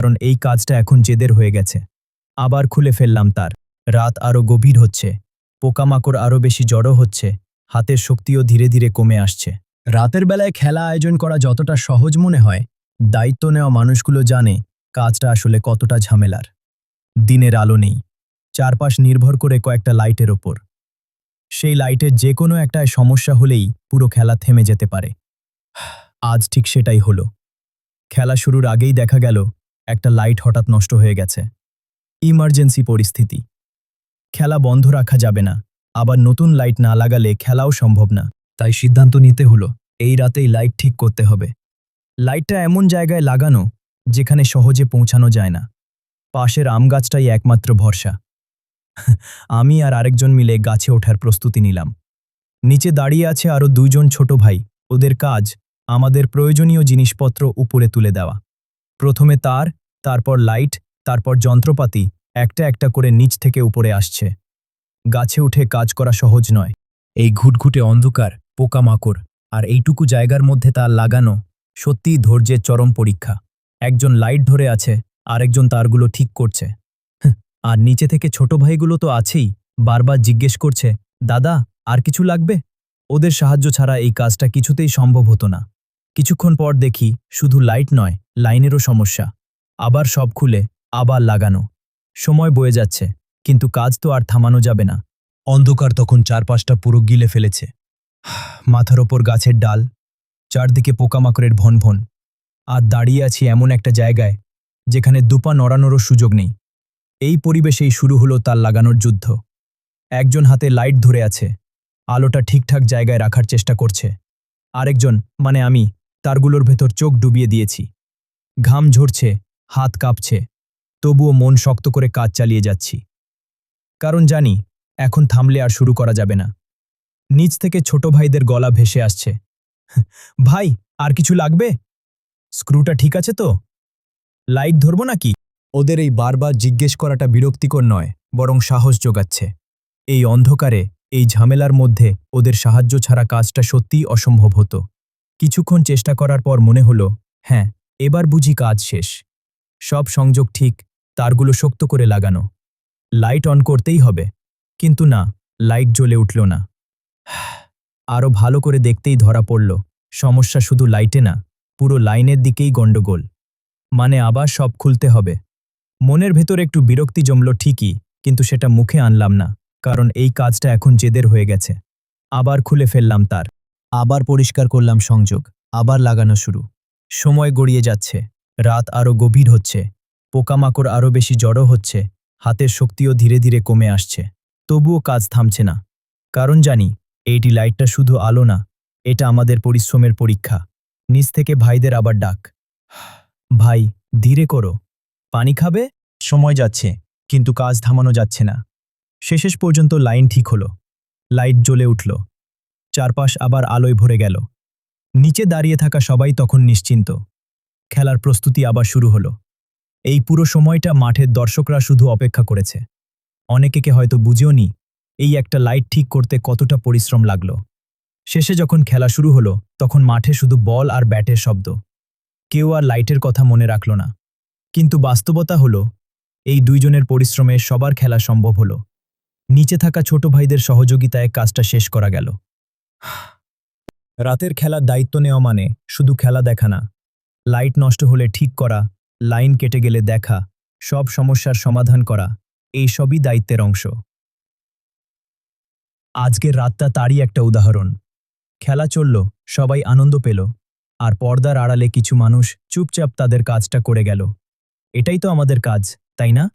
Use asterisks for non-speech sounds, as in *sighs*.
কারণ এই কাজটা এখন জেদের হয়ে গেছে। আবার খুলে ফেললাম তার। রাত আরও গভীর হচ্ছে। পোকামাকড় আরও বেশি জড়ো হচ্ছে। হাতের শক্তিও ধীরে ধীরে কমে আসছে। রাতের বেলায় খেলা আয়োজন করা যতটা সহজ মনে হয়, দায়িত্ব নেওয়া মানুষগুলো জানে কাজটা আসলে কতটা ঝামেলার। দিনের আলো নেই। চারপাশ নির্ভর করে কয়েকটা লাইটের ওপর। সেই লাইটের যে কোনো একটায় সমস্যা হলেই পুরো খেলা থেমে যেতে পারে। আজ ঠিক সেটাই হলো। খেলা শুরুর আগেই দেখা গেল একটা লাইট হঠাৎ নষ্ট হয়ে গেছে। ইমার্জেন্সি পরিস্থিতি। খেলা বন্ধ রাখা যাবে না। আবার নতুন লাইট না লাগালে খেলাও সম্ভব না। তাই সিদ্ধান্ত নিতে হলো, এই রাতেই লাইট ঠিক করতে হবে। লাইটটা এমন জায়গায় লাগানো, যেখানে সহজে পৌঁছানো যায় না। পাশের আম গাছটাই একমাত্র ভরসা। *laughs* আমি আর আরেকজন মিলে গাছে ওঠার প্রস্তুতি নিলাম। নিচে দাঁড়িয়ে আছে আরও দুইজন ছোট ভাই। ওদের কাজ, আমাদের প্রয়োজনীয় জিনিসপত্র উপরে তুলে দেওয়া। প্রথমে তার তারপর লাইট, তারপর যন্ত্রপাতি, একটা একটা করে নিচ থেকে উপরে আসছে। গাছে উঠে কাজ করা সহজ নয়। এই ঘুটঘুটে অন্ধকার, পোকামাকড়, আর এইটুকু জায়গার মধ্যে তার লাগানো সত্যিই ধৈর্যের চরম পরীক্ষা। একজন লাইট ধরে আছে, আরেকজন তারগুলো ঠিক করছে। আর নিচে থেকে ছোট ভাইগুলো তো আছেই, বারবার জিজ্ঞেস করছে, দাদা, আর কিছু লাগবে? ওদের সাহায্য ছাড়া এই কাজটা কিছুতেই সম্ভব হতো না। কিছুক্ষণ পর দেখি, শুধু লাইট নয়, লাইনেরও সমস্যা। আবার সব খুলে, আবার লাগানো। সময় বয়ে যাচ্ছে, কিন্তু কাজ তো আর থামানো যাবে না। অন্ধকার তখন চারপাশটা পুরো গিলে ফেলেছে। মাথার ওপর গাছের ডাল, চারদিকে পোকামাকড়ের ভনভন। আর দাঁড়িয়ে আছি এমন একটা জায়গায়, যেখানে দুপা নড়ানোরও সুযোগ নেই। এই পরিবেশেই শুরু হলো তার লাগানোর যুদ্ধ। একজন হাতে লাইট ধরে আছে, আলোটা ঠিকঠাক জায়গায় রাখার চেষ্টা করছে। আরেকজন মানে আমি, তারগুলোর ভেতর চোখ ডুবিয়ে দিয়েছি। ঘাম ঝরছে হাত কাঁপছে। তবুও মন শক্ত করে কাজ চালিয়ে যাচ্ছি। কারণ জানি, এখন থামলে আর শুরু করা যাবে না। নিচ থেকে ছোট ভাইদের গলা ভেসে আসছে। *laughs* ভাই, আর কিছু লাগবে? স্ক্রুটা ঠিক আছে তো? লাইট ধরব নাকি? ওদের এই বারবার জিজ্ঞেস করাটা বিরক্তিকর নয়, বরং সাহস যোগাচ্ছে। এই অন্ধকারে, এই ঝামেলার মধ্যে ওদের সাহায্য ছাড়া কাজটা সত্যিই অসম্ভব হতো। কিছুক্ষণ চেষ্টা করার পর মনে হলো হ্যাঁ এবার বুঝি কাজ শেষ। সব সংযোগ ঠিক, তারগুলো শক্ত করে লাগানো। লাইট অন করতেই হবে। কিন্তু না, লাইট জ্বলে উঠল না। *sighs* আরও ভালো করে দেখতেই ধরা পড়ল। সমস্যা শুধু লাইটে না, পুরো লাইনের দিকেই গণ্ডগোল। মানে আবার সব খুলতে হবে। মনের ভেতর একটু বিরক্তি জমল ঠিকই, কিন্তু সেটা মুখে আনলাম না, কারণ এই কাজটা এখন জেদের হয়ে গেছে। আবার খুলে ফেললাম তার। আবার পরিষ্কার করলাম সংযোগ, আবার লাগানো শুরু। সময় গড়িয়ে যাচ্ছে। রাত আরও গভীর হচ্ছে, পোকামাকড় আরও বেশি জড়ো হচ্ছে, হাতের শক্তিও ধীরে ধীরে কমে আসছে। তবুও কাজ থামছে না। কারণ জানি, এইটি লাইটটা শুধু আলো না, এটা আমাদের পরিশ্রমের পরীক্ষা। নিচ থেকে ভাইদের আবার ডাক। ভাই, ধীরে করো। পানি খাবে? সময় যাচ্ছে, কিন্তু কাজ থামানো যাচ্ছে না। শেষেষ পর্যন্ত লাইন ঠিক হলো। লাইট জ্বলে উঠল। চারপাশ আবার আলোয় ভরে গেল। নিচে দাঁড়িয়ে থাকা সবাই তখন নিশ্চিন্ত। খেলার প্রস্তুতি আবার শুরু হলো। এই পুরো সময়টা মাঠের দর্শকরা শুধু অপেক্ষা করেছে। অনেকেকে হয়তো বুঝেও নি এই একটা লাইট ঠিক করতে কতটা পরিশ্রম লাগল। শেষে যখন খেলা শুরু হলো, তখন মাঠে শুধু বল আর ব্যাটের শব্দ। কেউ আর লাইটের কথা মনে রাখল না। কিন্তু বাস্তবতা হলো, এই দুইজনের পরিশ্রমে সবার খেলা সম্ভব হলো। নিচে থাকা ছোট ভাইদের সহযোগিতায় কাজটা শেষ করা গেল। *sighs* রাতের খেলার দায়িত্ব নেওয়া মানে শুধু খেলা দেখা না লাইট নষ্ট হলে ঠিক করা, লাইন কেটে গেলে দেখা, সব সমস্যার সমাধান করা, এই সবই দায়িত্বের অংশ। আজকের রাতটা তারই একটা উদাহরণ। খেলা চলল, সবাই আনন্দ পেল, আর পর্দার আড়ালে কিছু মানুষ চুপচাপ তাদের কাজটা করে গেল। এটাই তো আমাদের কাজ, তাই না?